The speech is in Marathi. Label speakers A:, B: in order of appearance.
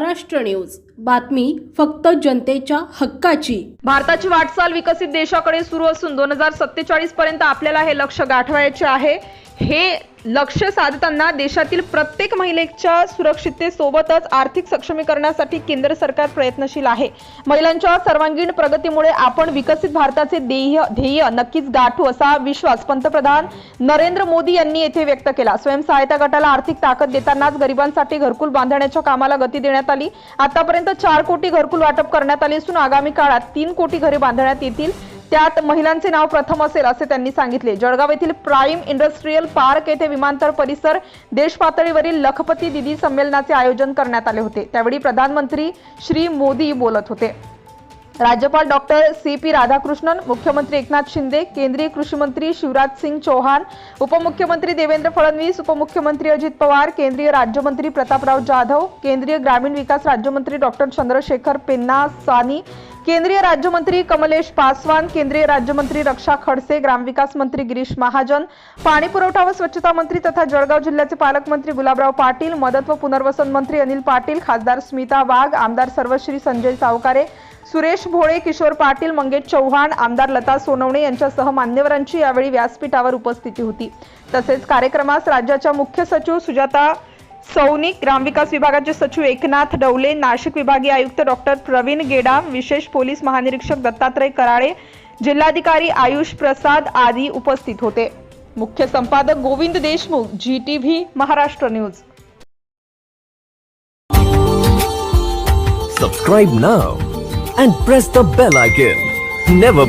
A: महाराष्ट्र न्यूज. बातमी फक्त जनतेच्या हक्काची.
B: भारताची वाटचाल विकसित देशाकडे सुरू असून दोन हजार सत्तेचाळीस पर्यंत आपल्याला हे लक्ष गाठवायचे आहे. हे लक्ष साधताना देशातील प्रत्येक महिलेच्या सुरक्षिततेसोबतच आर्थिक सक्षमीकरणासाठी केंद्र सरकार प्रयत्नशील आहे. महिलांच्या सर्वांगीण प्रगतीमुळे आपण विकसित भारताचे ध्येय ध्येय नक्कीच गाठू असा विश्वास पंतप्रधान नरेंद्र मोदी यांनी येथे व्यक्त केला. स्वयंसहायता गटाला आर्थिक ताकद देतानाच गरिबांसाठी घरकुल बांधण्याच्या कामाला गती देण्यात आली. आतापर्यंत चार कोटी घरकुल वाटप करण्यात आले असून आगामी काळात तीन कोटी घरे बांधण्यात येतील. त्यात महिलांचे नाव प्रथम असेल असे त्यांनी सांगितले. जळगाव येथील प्राईम इंडस्ट्रीयल पार्क येथे विमानतळ परिसर देश पातळीवरील लखपती दिदी संमेलनाचे आयोजन करण्यात आले होते. त्यावेळी प्रधानमंत्री श्री मोदी बोलत होते. राज्यपाल डॉक्टर सी. पी. राधाकृष्णन मुख्यमंत्री एकनाथ शिंदे केंद्रीय कृषी मंत्री शिवराज सिंग चौहान उपमुख्यमंत्री देवेंद्र फडणवीस उपमुख्यमंत्री अजित पवार केंद्रीय राज्यमंत्री प्रतापराव जाधव केंद्रीय ग्रामीण विकास राज्यमंत्री डॉक्टर चंद्रशेखर पेन्ना सानी केंद्रीय राज्यमंत्री कमलेश पासवान केंद्रीय राज्यमंत्री रक्षा खडसे ग्रामविकास मंत्री गिरीश महाजन पाणी पुरवठा व स्वच्छता मंत्री तथा जळगाव जिल्ह्याचे पालकमंत्री गुलाबराव पाटील मदत व पुनर्वसन मंत्री अनिल पाटील खासदार स्मिता वाघ आमदार सर्वश्री संजय सावकारे सुरेश भोळे किशोर पाटील मंगेश चव्हाण आमदार लता सोनवणे यांच्यासह मान्यवरांची यावेळी व्यासपीठावर उपस्थिती होती. तसेच कार्यक्रमास राज्याच्या मुख्य सचिव सुजाता सौनिक ग्रामविकास विभागाचे सचिव एकनाथ डवले नाशिक विभागीय आयुक्त डॉक्टर प्रवीण गेडाम विशेष पोलीस महानिरीक्षक दत्तात्रय कराळे जिल्हाधिकारी आयुष प्रसाद आदी उपस्थित होते. मुख्य संपादक Govind Deshmukh G T V Maharashtra news.
C: Subscribe now and press the bell icon never